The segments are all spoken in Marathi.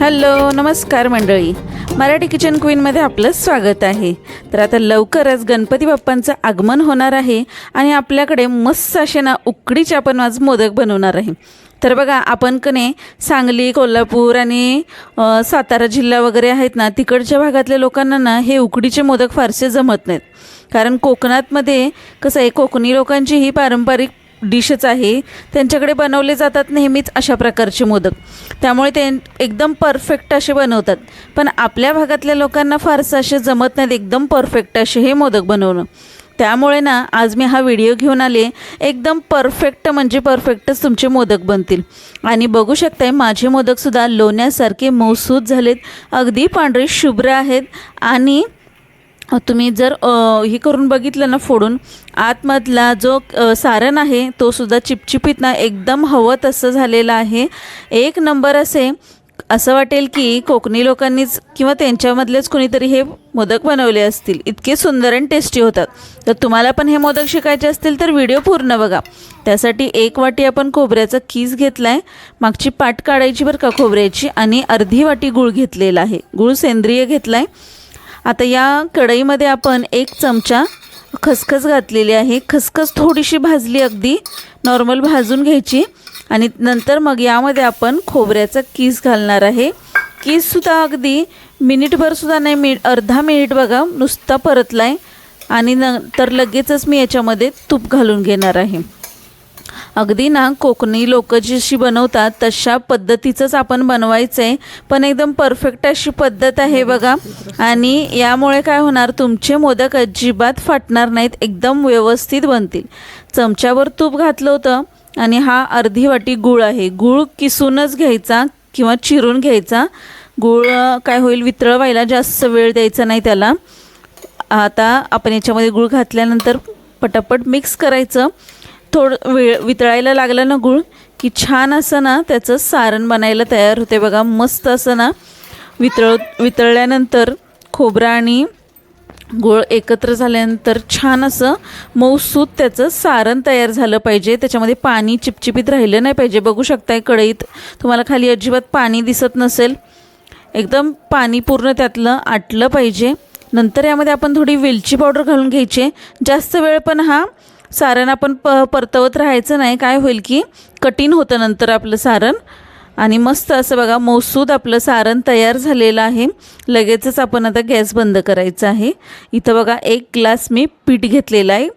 हॅलो नमस्कार मंडळी. मराठी किचन क्वीनमध्ये आपलं स्वागत आहे. तर आता लवकरच गणपती बाप्पांचं आगमन होणार आहे आणि आपल्याकडे मस्त असे ना उकडीचे आपण आज मोदक बनवणार आहे. तर बघा आपण कने सांगली कोल्हापूर आणि सातारा जिल्हा वगैरे आहेत ना तिकडच्या भागातल्या लोकांना ना हे उकडीचे मोदक फारसे जमत नाहीत. कारण कोकणातमध्ये कसं आहे कोकणी लोकांची ही पारंपरिक डिशच आहे त्यांच्याकडे बनवले जातात नेहमीच अशा प्रकारचे मोदक. त्यामुळे ते एकदम परफेक्ट असे बनवतात. पण आपल्या भागातल्या लोकांना फारसं असे जमत नाहीत एकदम परफेक्ट असे हे मोदक बनवणं. त्यामुळे ना आज मी हा व्हिडिओ घेऊन आले एकदम परफेक्ट म्हणजे परफेक्टच तुमचे मोदक बनतील. आणि बघू शकताय माझे मोदकसुद्धा लोण्यासारखे मौसूद झालेत अगदी पांढरे शुभ्र आहेत. आणि तुम्ही जर हे करून बघितलं ना फोडून आतमधला जो सारण आहे तो सुद्धा चिपचिपीत ना एकदम हवं तसं झालेलं आहे. एक नंबर असे असं वाटेल की कोकणी लोकांनीच किंवा त्यांच्यामधलेच कोणीतरी हे मोदक बनवले असतील. इतके सुंदर आणि टेस्टी होतात. तर तुम्हाला पण हे मोदक शिकायचे असतील तर व्हिडिओ पूर्ण बघा. त्यासाठी एक वाटी आपण खोबऱ्याचा कीस घेतला आहे मागची पाट काढायची बरं का खोबऱ्याची आणि अर्धी वाटी गूळ घेतलेला आहे. गूळ सेंद्रिय घेतला आहे आता या कढईमध्ये आपण एक चमचा खसखस घातलेली आहे. खसखस थोडीशी भाजली अगदी. नॉर्मल भाजून घ्यायची. आणि नंतर मग यामध्ये आपण खोबऱ्याचा कीस घालणार आहे. कीससुद्धा अगदी मिनिटभरसुद्धा नाही मी अर्धा मिनिट बघा नुसता परतला आहे आणि नंतर लगेचच मी याच्यामध्ये तूप घालून घेणार आहे. अगदी ना कोकणी लोक जशी बनवतात तशा पद्धतीचंच आपण बनवायचं आहे पण एकदम परफेक्ट अशी पद्धत आहे बघा. आणि यामुळे काय होणार तुमचे मोदक अजिबात फाटणार नाहीत एकदम व्यवस्थित बनतील. चमच्यावर तूप घातलं होतं आणि हा अर्धी वाटी गूळ आहे. गूळ किसूनच घ्यायचा किंवा चिरून घ्यायचा. गूळ काय होईल वितळ व्हायला जास्त वेळ द्यायचा नाही त्याला. आता आपण याच्यामध्ये गूळ घातल्यानंतर पटापट मिक्स करायचं. थोडं वेळ वितळायला लागलं ना गूळ की छान असं ना त्याचं सारण बनायला तयार होते बघा. मस्त असं ना वितळ वितळल्यानंतर खोबरं आणि गूळ एकत्र झाल्यानंतर छान असं मऊसूत त्याचं सारण तयार झालं पाहिजे. त्याच्यामध्ये पाणी चिपचिपीत राहिलं नाही पाहिजे. बघू शकताय कढईत. तुम्हाला खाली अजिबात पाणी दिसत नसेल. एकदम पाणी पूर्ण त्यातलं आटलं पाहिजे. नंतर यामध्ये आपण थोडी वेलची पावडर घालून घ्यायची. जास्त वेळ पण हा सारण आपण प परतवत राहायचं नाही. काय होईल की कठीण होतं नंतर आपलं सारण. आणि मस्त असं बघा मौसूद आपलं सारण तयार झालेलं आहे. लगेचच आपण आता गॅस बंद करायचा आहे. इथं बघा एक ग्लास मी पीठ घेतलेलं आहे.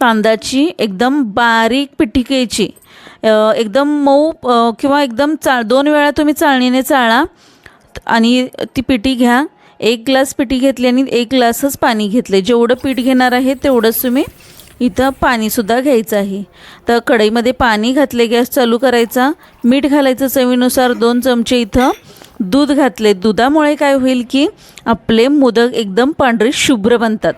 तांदळाची एकदम बारीक पिठी घ्यायची एकदम मऊ किंवा एकदम चाळ दोन वेळा तुम्ही चाळणीने चाळा. आणि ती पिठी घ्या. एक ग्लास पिठी घेतली आणि एक ग्लासच पाणी घेतले. जेवढं पीठ घेणार आहे तेवढंच तुम्ही इथं पाणीसुद्धा घ्यायचं आहे. तर कढईमध्ये पाणी घातले गॅस चालू करायचा. मीठ घालायचं चवीनुसार दोन चमचे इथं दूध घातले. दुधामुळे काय होईल की आपले मोदक एकदम पांढरे शुभ्र बनतात.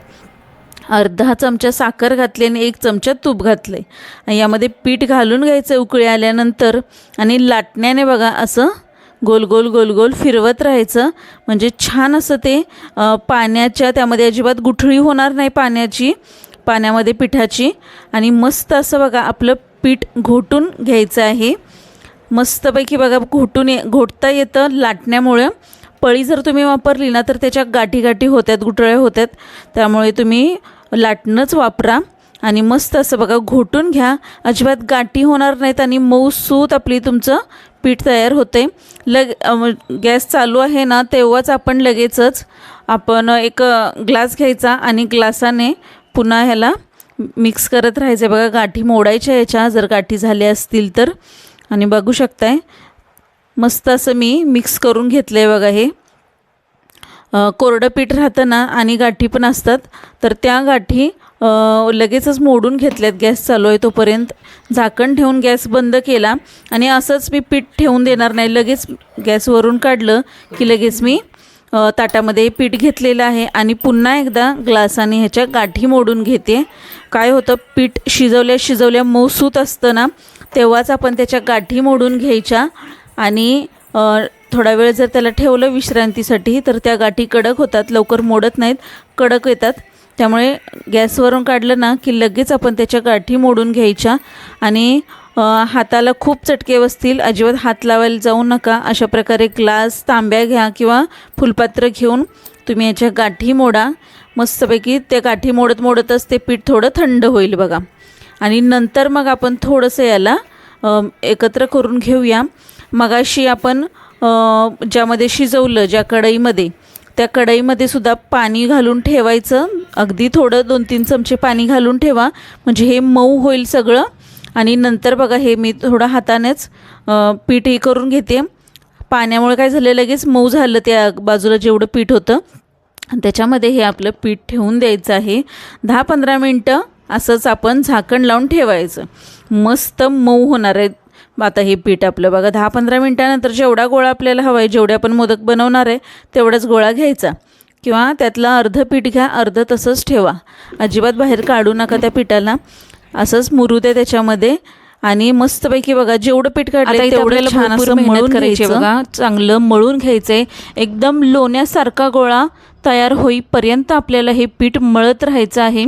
अर्धा चमचा साखर घातली आणि एक चमचा तूप घातले. आणि यामध्ये पीठ घालून घ्यायचं उकळी आल्यानंतर. आणि लाटण्याने बघा असं गोल गोल गोल गोल फिरवत राहायचं. म्हणजे छान असं ते पाण्याच्या त्यामध्ये अजिबात गुठळी होणार नाही पाण्याची. पाण्यामध्ये पिठाची. आणि मस्त असं बघा आपलं पीठ घोटून घ्यायचं आहे. मस्तपैकी बघा घोटून ये घोटता येतं लाटण्यामुळं. पळी जर तुम्ही वापरली ना तर त्याच्या गाठी गाठी होत्यात गुटळ्या होत्यात. त्यामुळे तुम्ही लाटणंच वापरा. आणि मस्त असं बघा घोटून घ्या. अजिबात गाठी होणार नाहीत आणि मऊसूत आपली तुमचं पीठ तयार होते लग गॅस चालू आहे ना तेव्हाच आपण लगेचच आपण एक ग्लास घ्यायचा आणि ग्लासाने पुन्हा ह्याला मिक्स करत राहायचं आहे बघा गाठी मोडायच्या याच्या. जर गाठी झाल्या असतील तर. आणि बघू शकताय मस्त असं मी मिक्स करून घेतलं आहे बघा हे. कोरडं पीठ राहतं ना आणि गाठी पण असतात. तर त्या गाठी लगेचच मोडून घेतल्यात. गॅस चालू आहे तोपर्यंत. झाकण ठेवून गॅस बंद केला. आणि असंच मी पीठ ठेवून देणार नाही. लगेच गॅसवरून काढलं की लगेच मी ताटामध्ये पीठ घेतलेलं आहे आणि पुन्हा एकदा ग्लासाने ह्याच्या गाठी मोडून घेते. काय होतं? पीठ शिजवल्या शिजवल्या मऊसूत असतं ना तेव्हाच आपण त्याच्या गाठी मोडून घ्यायच्या आणि थोडा वेळ जर त्याला ठेवलं विश्रांतीसाठी तर त्या गाठी कडक होतात लवकर मोडत नाहीत कडक येतात. त्यामुळे गॅसवरून काढलं ना की लगेच आपण त्याच्या गाठी मोडून घ्यायच्या आणि हाताला खूप चटके बसतील. अजिबात हात लावायला जाऊ नका. अशा प्रकारे ग्लास तांब्या घ्या किंवा फुलपात्र घेऊन तुम्ही याच्या गाठी मोडा. मस्तपैकी त्या गाठी मोडत मोडतच ते पीठ थोडं थंड होईल बघा. आणि नंतर मग आपण थोडंसं याला एकत्र करून घेऊया. मगाशी आपण ज्यामध्ये शिजवलं ज्या कढईमध्ये त्या कढईमध्ये सुद्धा पाणी घालून ठेवायचं. अगदी थोडं दोन तीन चमचे पाणी घालून ठेवा. म्हणजे हे मऊ होईल सगळं. आणि नंतर बघा हे मी थोडं हातानेच पीठही पीठ हे करून घेते. पाण्यामुळे काय झालं लगेच मऊ झालं त्या बाजूला जेवढं पीठ होतं. त्याच्यामध्ये हे आपलं पीठ ठेवून द्यायचं आहे. दहा पंधरा मिनटं असंच आपण झाकण लावून ठेवायचं. मस्त मऊ होणार आहे. आता हे पीठ आपलं बघा दहा पंधरा मिनटानंतर जेवढा गोळा आपल्याला हवा आहे जेवढे आपण मोदक बनवणार आहे तेवढाच गोळा घ्यायचा. किंवा त्यातलं अर्धं पीठ घ्या अर्धं तसंच ठेवा. अजिबात बाहेर काढू नका त्या पिठाला. असंच मुरू दे त्याच्यामध्ये. आणि मस्तपैकी बघा जेवढं पीठ काढलं तेवढं छान असं मळून करायची बघा. चांगलं मळून घ्यायचंय. एकदम लोण्यासारखा गोळा तयार होईपर्यंत आपल्याला हे पीठ मळत राहायचं आहे.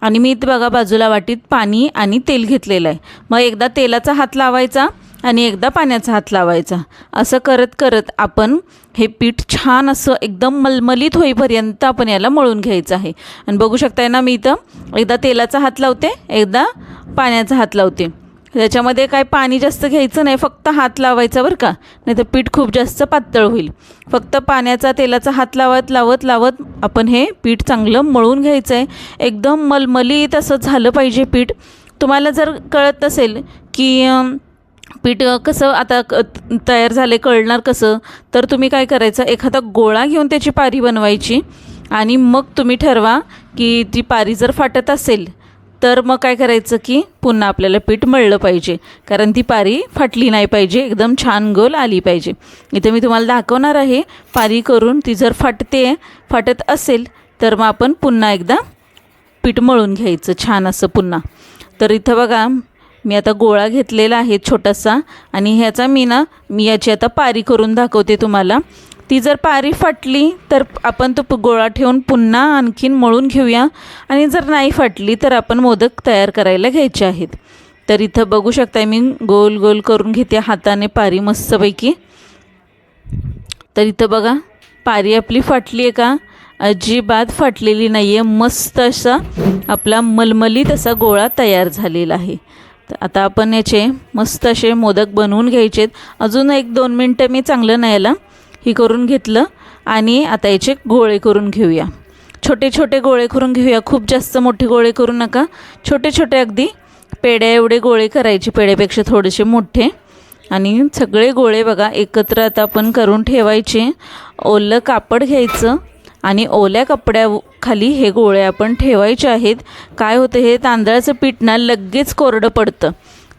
आणि मी इथे बघा बाजूला वाटीत पाणी आणि तेल घेतलेलं आहे. मग एकदा तेलाचा हात लावायचा आणि एकदा पाण्याचा हात लावायचा. असं करत करत आपण हे पीठ छान असं एकदम मलमलीत होईपर्यंत आपण याला मळून घ्यायचं आहे. आणि बघू शकताय ना मी इथं एकदा तेलाचा हात लावते एकदा पाण्याचा हात लावते. त्याच्यामध्ये काय पाणी जास्त घ्यायचं नाही फक्त हात लावायचा बरं का नाही तर पीठ खूप जास्त पातळ होईल. फक्त पाण्याचा तेलाचा हात लावत लावत लावत आपण हे पीठ चांगलं मळून घ्यायचं आहे एकदम मलमलीत असं झालं पाहिजे पीठ. तुम्हाला जर कळत असेल की पीठ कसं आता क तयार झाले कळणार कसं? तर तुम्ही काय करायचं एखादा गोळा घेऊन त्याची पारी बनवायची आणि मग तुम्ही ठरवा की ती पारी जर फाटत असेल तर मग काय करायचं की पुन्हा आपल्याला पीठ मळलं पाहिजे. कारण ती पारी फाटली नाही पाहिजे एकदम छान गोल आली पाहिजे. इथे मी तुम्हाला दाखवणार आहे पारी करून ती जर फाटते फाटत असेल तर मग आपण पुन्हा एकदा पीठ मळून घ्यायचं छान असं पुन्हा. तर इथं बघा मी आता गोळा घेतलेला आहे छोटासा आणि ह्याचा मी ना मी याची आता पारी करून दाखवते तुम्हाला. ती जर पारी फाटली तर आपण तो गोळा ठेवून पुन्हा आणखीन मळून घेऊया. आणि जर नाही फाटली तर आपण मोदक तयार करायला घ्यायचे आहेत. तर इथं बघू शकता मी गोल गोल करून घेते हाताने पारी मस्तपैकी. तर इथं बघा पारी आपली फाटली आहे का? अजिबात फाटलेली नाही आहे मस्त असा आपला मलमलीत असा गोळा तयार झालेला आहे. तर आता आपण याचे मस्त असे मोदक बनवून घ्यायचेत. अजून एक दोन मिनटं मी चांगलं न्यायला ही करून घेतलं आणि आता याचे गोळे करून घेऊया. छोटे छोटे गोळे करून घेऊया. खूप जास्त मोठे गोळे करू नका. छोटे छोटे अगदी पेड्या एवढे गोळे करायचे पेड्यापेक्षा थोडेसे मोठे. आणि सगळे गोळे बघा एकत्र आता आपण करून ठेवायचे. ओलं कापड घ्यायचं. आणि ओल्या कपड्याखाली हे गोळे आपण ठेवायचे आहेत. काय होतं हे तांदळाचं पीठ ना लगेच कोरडं पडतं.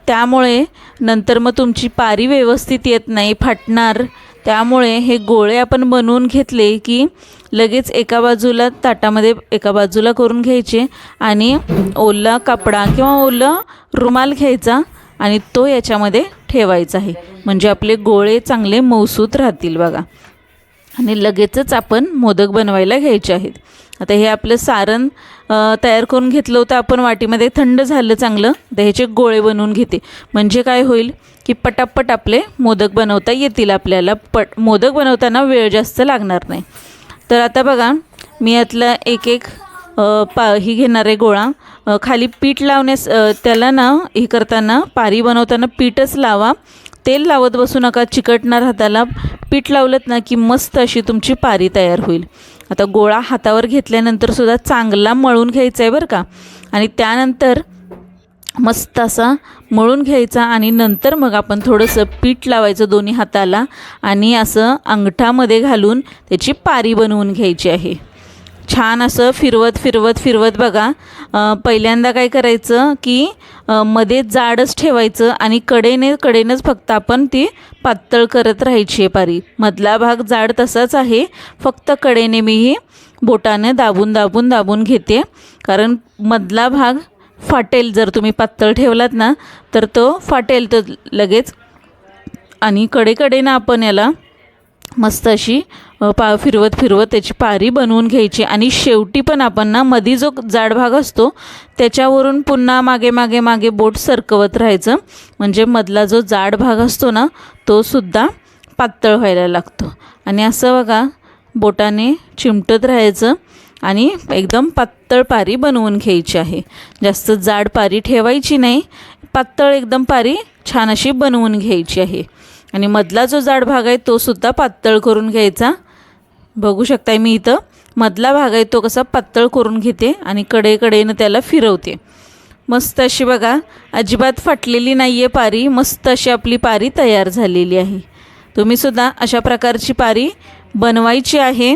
त्यामुळे नंतर मग तुमची पारी व्यवस्थित येत नाही फाटणार. त्यामुळे हे गोळे आपण बनवून घेतले की लगेच एका बाजूला ताटामध्ये एका बाजूला करून घ्यायचे आणि ओला कपडा किंवा ओला रुमाल घ्यायचा आणि तो याच्यामध्ये ठेवायचा आहे. म्हणजे आपले गोळे चांगले मौसूत राहतील बघा. आणि लगेचच आपण मोदक बनवायला घ्यायचे आहेत. आता हे आपलं सारण तयार करून घेतलं होतं आपण वाटीमध्ये. थंड झालं चांगलं तर ह्याचे गोळे बनवून घेते. म्हणजे काय होईल की पटापट आपले मोदक बनवता येतील आपल्याला पट मोदक बनवताना वेळ जास्त लागणार नाही. तर आता बघा मी यातला एक एक पा ही घेणार आहे गोळा. खाली पीठ लावण्यास त्याला ना हे करताना पारी बनवताना पीठच लावा. तेल लावत बसू नका चिकटणार हाताला पीठ लावलं ना की मस्त अशी तुमची पारी तयार होईल. आता गोळा हातावर घेतल्यानंतर सुद्धा चांगला मळून घ्यायचा आहे बरं का. आणि त्यानंतर मस्त असा मळून घ्यायचा आणि नंतर मग आपण थोडंसं पीठ लावायचं दोन्ही हाताला आणि असं अंगठामध्ये घालून त्याची पारी बनवून घ्यायची आहे. छान असं फिरवत फिरवत फिरवत बघा. पहिल्यांदा काय करायचं की मध्ये जाडच ठेवायचं आणि कडेने कडेनंच फक्त आपण ती पातळ करत राहायची आहे पारी. मधला भाग जाड तसाच आहे. फक्त कडेने मी ही बोटाने दाबून दाबून दाबून घेते. कारण मधला भाग फाटेल जर तुम्ही पातळ ठेवलात ना तर तो फाटेल तर लगेच. आणि कडेकडेनं आपण याला मस्त अशी पा फिरवत फिरवत त्याची पारी बनवून घ्यायची. आणि शेवटी पण आपण ना मधी जो जाड भाग असतो त्याच्यावरून पुन्हा मागे मागे मागे बोट सरकवत राहायचं. म्हणजे मधला जो जाड भाग असतो ना तो सुद्धा पातळ व्हायला लागतो. आणि असं बघा बोटाने चिमटत राहायचं आणि एकदम पातळ पारी बनवून घ्यायची आहे. जास्त जाड पारी ठेवायची नाही पातळ एकदम पारी छान अशी बनवून घ्यायची आहे. आणि मधला जो जाड भाग आहे तो सुद्धा पातळ करून घ्यायचा. बघू शकताय मी इथं. मधला भाग आहे तो कसा पातळ करून घेते आणि कडेकडेनं त्याला फिरवते. मस्त अशी बघा अजिबात फाटलेली नाही आहे पारी मस्त अशी आपली पारी तयार झालेली आहे. तुम्हीसुद्धा अशा प्रकारची पारी बनवायची आहे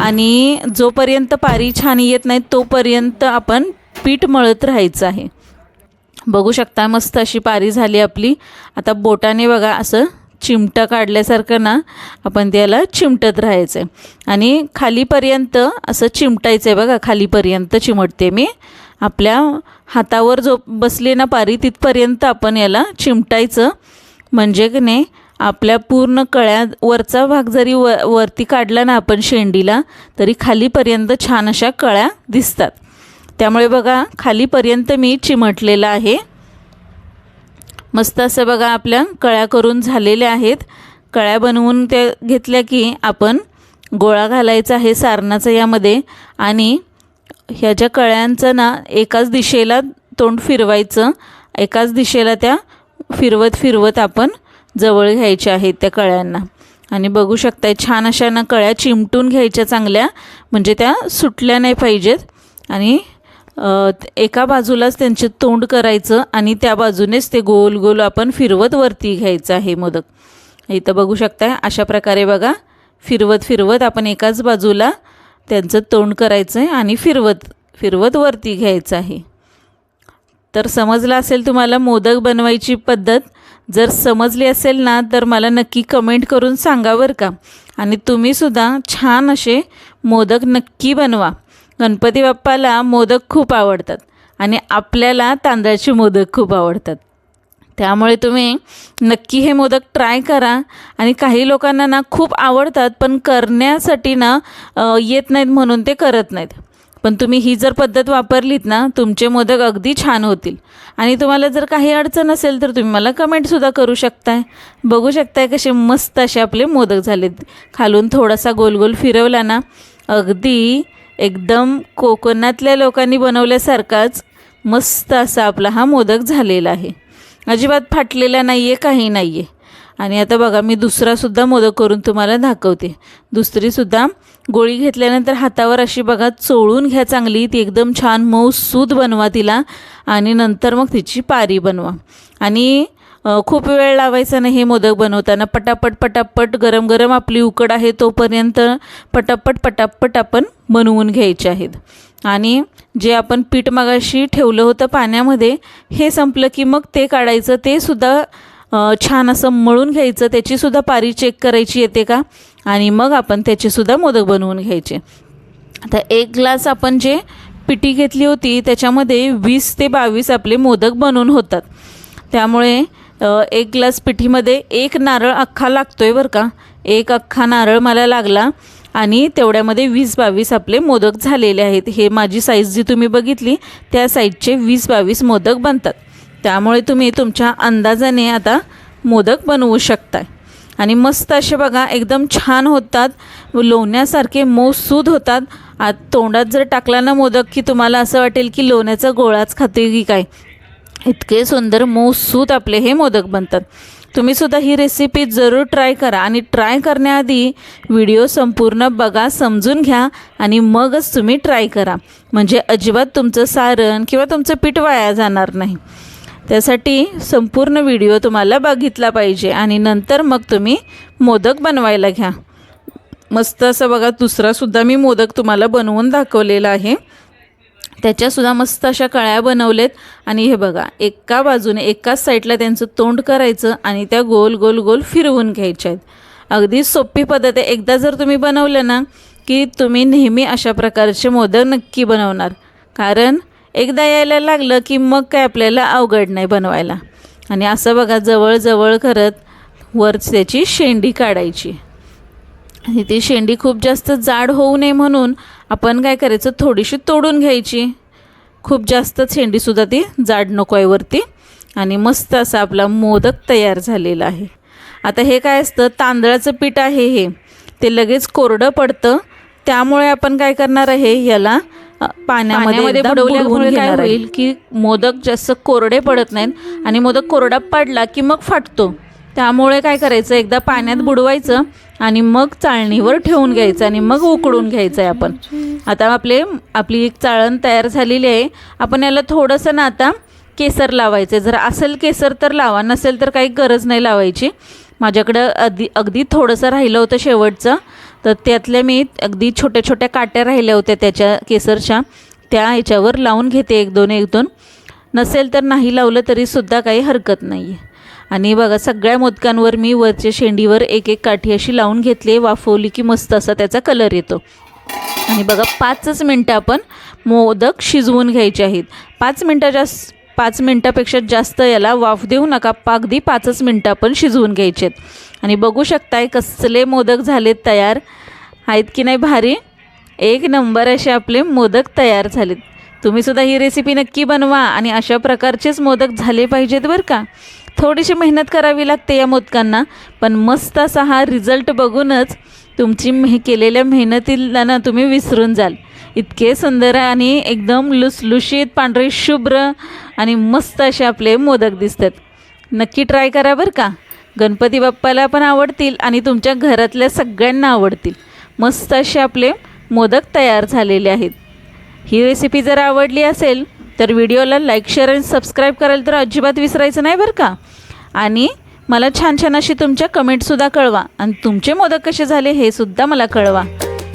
आणि जोपर्यंत पारी छान येत नाही तोपर्यंत आपण पीठ मळत राहायचं आहे. बघू शकता मस्त अशी पारी झाली आपली. आता बोटाने बघा असं चिमटा काढल्यासारखं ना आपण त्याला चिमटत राहायचं आहे आणि खालीपर्यंत असं चिमटायचं आहे बघा खालीपर्यंत चिमटते मी. आपल्या हातावर जो बसली ना पारी तिथपर्यंत आपण याला चिमटायचं. म्हणजे की नाही आपल्या पूर्ण कळ्या वरचा भाग जरी व वरती काढला ना आपण शेंडीला तरी खालीपर्यंत छान अशा कळ्या दिसतात. त्यामुळे बघा खालीपर्यंत मी चिमटलेलं आहे. मस्त असं बघा आपल्या कळ्या करून झालेल्या आहेत. कळ्या बनवून त्या घेतल्या की आपण गोळा घालायचा आहे सारणाचा यामध्ये. आणि ह्या ज्या कळ्यांचं ना एकाच दिशेला तोंड फिरवायचं एकाच दिशेला त्या फिरवत फिरवत आपण जवळ घ्यायच्या आहेत त्या कळ्यांना. आणि बघू शकताय छान अशा ना कळ्या चिमटून घ्यायच्या चांगल्या. म्हणजे त्या सुटल्या नाही पाहिजेत. आणि एका बाजूलाच त्यांचे तोंड करायचं आणि त्या बाजूनेच ते गोल गोल आपण फिरवत वरती घ्यायचं आहे मोदक. इथं बघू शकताय अशा प्रकारे बघा फिरवत फिरवत आपण एकाच बाजूला त्यांचं तोंड करायचं आहे आणि फिरवत फिरवत वरती घ्यायचं आहे. तर समजलं असेल तुम्हाला मोदक बनवायची पद्धत? जर समजली असेल ना तर मला नक्की कमेंट करून सांगा बरं का. आणि तुम्हीसुद्धा छान असे मोदक नक्की बनवा. गणपती बाप्पाला मोदक खूप आवडतात आणि आपल्याला तांदळाचे मोदक खूप आवडतात. त्यामुळे तुम्ही नक्की हे मोदक ट्राय करा आणि काही लोकांना ना खूप आवडतात पण करण्यासाठी ना येत नाहीत म्हणून ते करत नाहीत. पण तुम्ही ही जर पद्धत वापरलीत ना तुमचे मोदक अगदी छान होतील. आणि तुम्हाला जर काही अडचण असेल तर तुम्ही मला कमेंटसुद्धा करू शकताय. बघू शकताय कसे मस्त असे आपले मोदक झालेत. खालून थोडासा गोल गोल फिरवला ना अगदी एकदम कोकणातल्या लोकांनी बनवल्यासारखाच मस्त असा आपला हा मोदक झालेला आहे. अजिबात फाटलेला नाही आहे काही नाही आहे आणि आता बघा मी दुसरासुद्धा मोदक करून तुम्हाला दाखवते. दुसरीसुद्धा गोळी घेतल्यानंतर हातावर अशी बघा चोळून घ्या चांगली. ती एकदम छान मऊ सूद बनवा तिला. आणि नंतर मग तिची पारी बनवा. आणि खूप वेळ लावायचा नाही हे मोदक बनवताना पटापट पटापट गरम गरम आपली उकड आहे तोपर्यंत पटापट पटापट आपण बनवून घ्यायचे आहेत. आणि जे आपण पीठ मगाशी ठेवलं होतं पाण्यामध्ये हे संपलं की मग ते काढायचं ते सुद्धा छान असं मळून घ्यायचं त्याचीसुद्धा पारी चेक करायची येते का? आणि मग आपण त्याचेसुद्धा मोदक बनवून घ्यायचे. आता एक ग्लास आपण जे पिठी घेतली होती त्याच्यामध्ये वीस ते बावीस आपले मोदक बनवून होतात. त्यामुळे एक ग्लास पिठीमध्ये एक नारळ अख्खा लागतो आहे बरं का. एक अख्खा नारळ मला लागला आणि तेवढ्यामध्ये वीस बावीस आपले मोदक झालेले आहेत. हे माझी साईज जी तुम्ही बघितली त्या साईजचे वीस बावीस मोदक बनतात. त्यामुळे तुम्ही तुमच्या अंदाजाने आता मोदक बनवू शकताय. आणि मस्त असे बघा एकदम छान होतात. लोण्यासारखे मऊसूद होतात. आत तोंडात जर टाकला ना मोदक की तुम्हाला असं वाटेल की लोण्याचा गोळाच खाते की काय? इतके सुंदर मऊसूत आपले हे मोदक बनतात. तुम्ही सुद्धा ही रेसिपी जरूर ट्राय करा आणि ट्राय करण्याआधी व्हिडिओ संपूर्ण बघा समजून घ्या आणि मगच तुम्ही ट्राय करा. म्हणजे अजिबात तुमचं सारण किंवा तुमचं पीठ वाया जाणार नाही. त्यासाठी संपूर्ण व्हिडिओ तुम्हाला बघितला पाहिजे आणि नंतर मग तुम्ही मोदक बनवायला घ्या. मस्त असं बघा दुसरासुद्धा मी मोदक तुम्हाला बनवून दाखवलेला आहे. त्याच्यासुद्धा मस्त अशा कळ्या बनवलेत. आणि हे बघा एका बाजूने एकाच साईडला त्यांचं तोंड करायचं आणि त्या गोल गोल गोल फिरवून घ्यायच्या आहेत. अगदी सोपी पद्धत आहे. एकदा जर तुम्ही बनवलं ना की तुम्ही नेहमी अशा प्रकारचे मोदक नक्की बनवणार. कारण एकदा यायला लागलं की मग काय आपल्याला अवघड नाही बनवायला. आणि असं बघा जवळजवळ करत वर त्याची शेंडी काढायची. ती शेंडी खूप जास्त जाड होऊ नये म्हणून आपण काय करायचं? थोडीशी तोडून घ्यायची. खूप जास्त शेंडीसुद्धा ती जाड नको आहे वरती. आणि मस्त असा आपला मोदक तयार झालेला आहे. आता हे काय असतं? तांदळाचं पीठ आहे हे. ते लगेच कोरडं पडतं. त्यामुळे आपण काय करणार आहे? याला पाण्यामध्ये बुडवून घेणार होईल की मोदक जास्त कोरडे पडत नाहीत आणि मोदक कोरडा पडला की मग फाटतो. त्यामुळे काय करायचं एकदा पाण्यात बुडवायचं आणि मग चाळणीवर ठेवून घ्यायचं आणि मग उकडून घ्यायचं आहे आपण. आता आपले आपली एक चाळण तयार झालेली आहे. आपण याला थोडंसं ना आता केसर लावायचं जर असेल केसर तर लावा नसेल तर काही गरज नाही लावायची. माझ्याकडं अगदी अगदी थोडंसं राहिलं होतं शेवटचं. तर त्यातल्या मी अगदी छोट्या छोट्या काट्या राहिल्या होत्या त्याच्या केसरच्या. त्या ह्याच्यावर लावून घेते एक दोन एक दोन. नसेल तर नाही लावलं तरीसुद्धा काही हरकत नाही आहे आणि बघा सगळ्या मोदकांवर मी वरच्या शेंडीवर एक एक काठी अशी लावून घेतली. वाफवली की मस्त असा त्याचा कलर येतो. आणि बघा पाचच मिनटं आपण मोदक शिजवून घ्यायचे आहेत. पाच मिनटं जास्त पाच मिनटापेक्षा जास्त याला वाफ देऊ नका. पागदी पाचच मिनटं आपण शिजवून घ्यायचे आहेत. आणि बघू शकताय कसले मोदक झालेत तयार. आहेत की नाही भारी? एक नंबर असे आपले मोदक तयार झालेत. तुम्हीसुद्धा ही रेसिपी नक्की बनवा आणि अशा प्रकारचेच मोदक झाले पाहिजेत बरं का? थोडीशी मेहनत करावी लागते या मोदकांना पण मस्त असा हा रिझल्ट बघूनच तुमची मेह केलेल्या मेहनतीला ना तुम्ही विसरून जाल. इतके सुंदर आणि एकदम लुसलुशीत पांढरे शुभ्र आणि मस्त असे आपले मोदक दिसतात. नक्की ट्राय करा बरं का. गणपती बाप्पाला पण आवडतील आणि तुमच्या घरातल्या सगळ्यांना आवडतील. मस्त असे आपले मोदक तयार झालेले आहेत. ही रेसिपी जर आवडली असेल तर व्हिडिओला लाईक शेअर आणि सबस्क्राईब करायला तर अजिबात विसरायचं नाही बरं का? आणि मला छान छान अशी तुमच्या कमेंटसुद्धा कळवा. आणि तुमचे मोदक कसे झाले हे सुद्धा मला कळवा.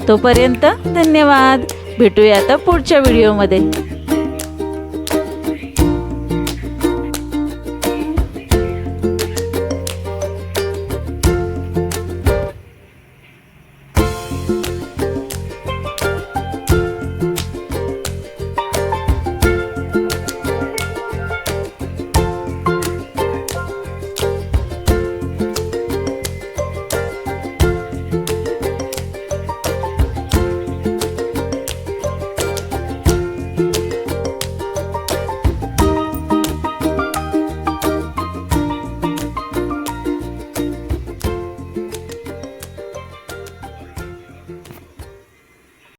तोपर्यंत धन्यवाद. भेटूया आता पुढच्या व्हिडिओमध्ये